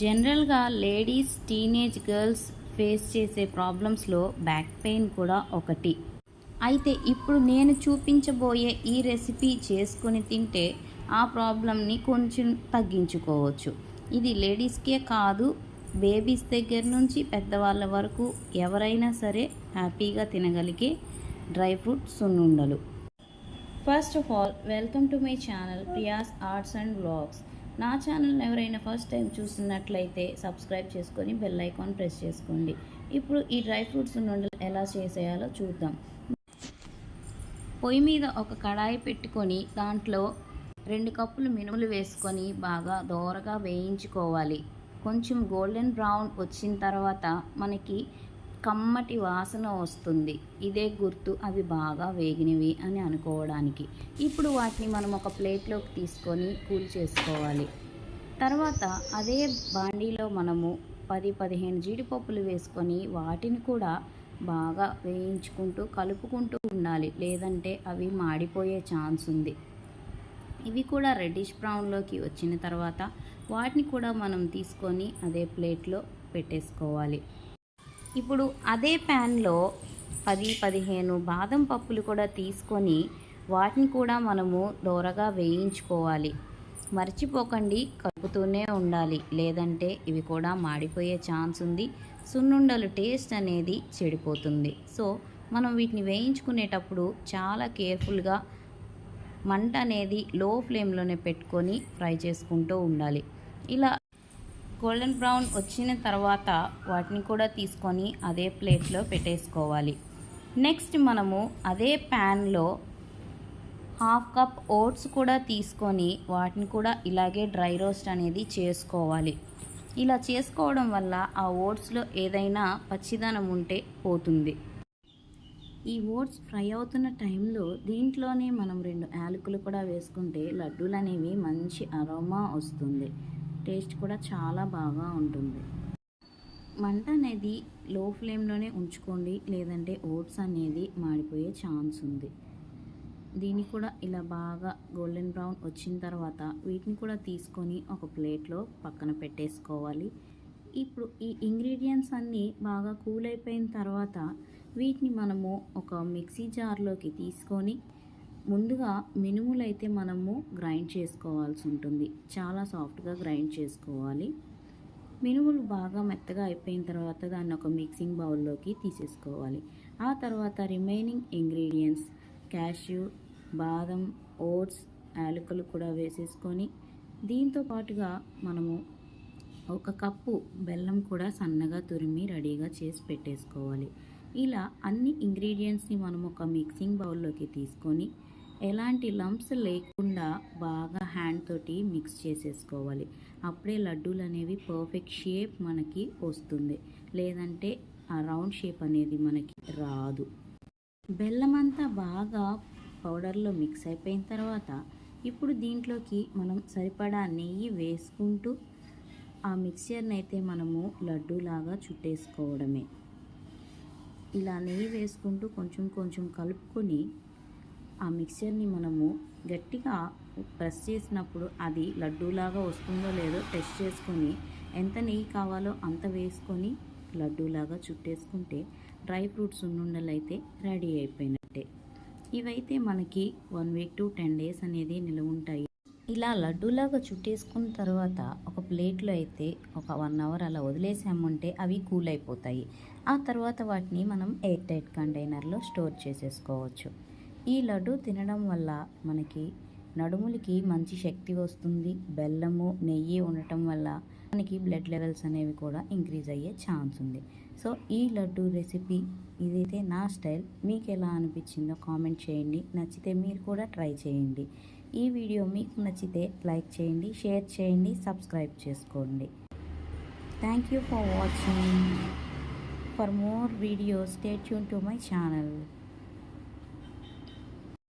జనరల్గా ladies teenage girls face చేసే ప్రాబ్లమ్స్లో back pain కూడా ఒకటి. అయితే ఇప్పుడు నేను చూపించబోయే ఈ రెసిపీ చేసుకొని తింటే ఆ ప్రాబ్లమ్ని కొంచెం తగ్గించుకోవచ్చు. ఇది లేడీస్కే కాదు బేబీస్ దగ్గర నుంచి పెద్దవాళ్ళ వరకు ఎవరైనా సరే హ్యాపీగా తినగలిగే డ్రై ఫ్రూట్ సున్నుండలు first of all welcome to my channel Priya's arts and blogs నా ఛానల్ ఎవరైనా ఫస్ట్ టైం చూస్తున్నట్లయితే సబ్స్క్రైబ్ చేసుకొని బెల్ ఐకాన్ ప్రెస్ చేసుకోండి. ఇప్పుడు ఈ డ్రై ఫ్రూట్స్ నుండి ఎలా చేసేయాలో చూద్దాం. పొయ్యి మీద ఒక కడాయి పెట్టుకొని దాంట్లో రెండు కప్పులు మినుములు వేసుకొని బాగా దోరగా వేయించుకోవాలి. కొంచెం గోల్డెన్ బ్రౌన్ వచ్చిన తర్వాత మనకి కమ్మటి వాసన వస్తుంది. ఇదే గుర్తు అవి బాగా వేగినవి అని అనుకోవడానికి. ఇప్పుడు వాటిని మనం ఒక ప్లేట్లోకి తీసుకొని కూల్ చేసుకోవాలి. తర్వాత అదే బాండీలో మనము పది పదిహేను జీడిపప్పులు వేసుకొని వాటిని కూడా బాగా వేయించుకుంటూ కలుపుకుంటూ ఉండాలి. లేదంటే అవి మాడిపోయే ఛాన్స్ ఉంది. ఇవి కూడా రెడ్డిష్ బ్రౌన్లోకి వచ్చిన తర్వాత వాటిని కూడా మనం తీసుకొని అదే ప్లేట్లో పెట్టేసుకోవాలి. ఇప్పుడు అదే ప్యాన్లో పది పదిహేను బాదం పప్పులు కూడా తీసుకొని వాటిని కూడా మనము దోరగా వేయించుకోవాలి. మర్చిపోకండి కలుపుతూనే ఉండాలి. లేదంటే ఇవి కూడా మాడిపోయే ఛాన్స్ ఉంది. సున్నుండలు టేస్ట్ అనేది చెడిపోతుంది. సో మనం వీటిని వేయించుకునేటప్పుడు చాలా కేర్ఫుల్గా మంట అనేది లో ఫ్లేమ్లోనే పెట్టుకొని ఫ్రై చేసుకుంటూ ఉండాలి. ఇలా గోల్డెన్ బ్రౌన్ వచ్చిన తర్వాత వాటిని కూడా తీసుకొని అదే ప్లేట్లో పెట్టేసుకోవాలి. నెక్స్ట్ మనము అదే ప్యాన్లో హాఫ్ కప్ ఓట్స్ కూడా తీసుకొని వాటిని కూడా ఇలాగే డ్రై రోస్ట్ అనేది చేసుకోవాలి. ఇలా చేసుకోవడం వల్ల ఆ ఓట్స్లో ఏదైనా పచ్చిదనం ఉంటే పోతుంది. ఈ ఓట్స్ ఫ్రై అవుతున్న టైంలో దీంట్లోనే మనం రెండు యాలకులు కూడా వేసుకుంటే లడ్డూలు అనేవి మంచి అరోమా వస్తుంది. టేస్ట్ కూడా చాలా బాగా ఉంటుంది. మంట అనేది లో ఫ్లేమ్లోనే ఉంచుకోండి. లేదంటే ఓట్స్ అనేది మాడిపోయే ఛాన్స్ ఉంది. దీన్ని కూడా ఇలా బాగా గోల్డెన్ బ్రౌన్ వచ్చిన తర్వాత వీటిని కూడా తీసుకొని ఒక ప్లేట్లో పక్కన పెట్టేసుకోవాలి. ఇప్పుడు ఈ ఇంగ్రీడియంట్స్ అన్నీ బాగా కూల్ అయిపోయిన తర్వాత వీటిని మనము ఒక మిక్సీ జార్లోకి తీసుకొని ముందుగా మినుములైతే మనము గ్రైండ్ చేసుకోవాల్సి ఉంటుంది. చాలా సాఫ్ట్గా గ్రైండ్ చేసుకోవాలి. మినుములు బాగా మెత్తగా అయిపోయిన తర్వాత దాన్ని ఒక మిక్సింగ్ బౌల్లోకి తీసేసుకోవాలి. ఆ తర్వాత రిమైనింగ్ ఇంగ్రీడియంట్స్ క్యాష్యూ బాదం ఓట్స్ యాలకులు కూడా వేసేసుకొని దీంతో పాటుగా మనము ఒక కప్పు బెల్లం కూడా సన్నగా తురిమి రెడీగా చేసి పెట్టేసుకోవాలి. ఇలా అన్ని ఇంగ్రీడియంట్స్ని మనం ఒక మిక్సింగ్ బౌల్లోకి తీసుకొని ఎలాంటి లంప్స్ లేకుండా బాగా హ్యాండ్ తోటి మిక్స్ చేసేసుకోవాలి. అప్పుడే లడ్డూలు అనేవి పర్ఫెక్ట్ షేప్ మనకి వస్తుంది. లేదంటే ఆ రౌండ్ షేప్ అనేది మనకి రాదు. బెల్లం అంతా బాగా పౌడర్లో మిక్స్ అయిపోయిన తర్వాత ఇప్పుడు దీంట్లోకి మనం సరిపడా నెయ్యి వేసుకుంటూ ఆ మిక్చర్ని అయితే మనము లడ్డూలాగా చుట్టేసుకోవడమే. ఇలా నెయ్యి వేసుకుంటూ కొంచెం కొంచెం కలుపుకొని ఆ మిక్చర్ని మనము గట్టిగా ప్రెస్ చేసినప్పుడు అది లడ్డూలాగా వస్తుందో లేదో టెస్ట్ చేసుకొని ఎంత నెయ్యి కావాలో అంత వేసుకొని లడ్డూలాగా చుట్టేసుకుంటే డ్రై ఫ్రూట్స్ ఉన్నుండలు అయితే రెడీ అయిపోయినట్టే. ఇవైతే మనకి one week to ten days అనేది నిలవ ఉంటాయి. ఇలా లడ్డూలాగా చుట్టేసుకున్న తర్వాత ఒక ప్లేట్లో అయితే ఒక వన్ అవర్ అలా వదిలేసామంటే అవి కూల్ అయిపోతాయి. ఆ తర్వాత వాటిని మనం ఎయిర్ టైట్ కంటైనర్లో స్టోర్ చేసేసుకోవచ్చు. ఈ లడ్డు తినడం వల్ల మనకి నడుములకి మంచి శక్తి వస్తుంది బెల్లము నెయ్యి ఉండటం వల్ల మనకి బ్లడ్ లెవెల్స్ అనేవి కూడా ఇంక్రీజ్ అయ్యే ఛాన్స్ ఉంది. సో ఈ లడ్డు రెసిపీ ఇదైతే నా స్టైల్. మీకు ఎలా అనిపించిందో కామెంట్ చేయండి. నచ్చితే మీరు కూడా ట్రై చేయండి. ఈ వీడియో మీకు నచ్చితే లైక్ చేయండి షేర్ చేయండి సబ్స్క్రైబ్ చేసుకోండి. Thank you for watching for more videos stay tune to my channel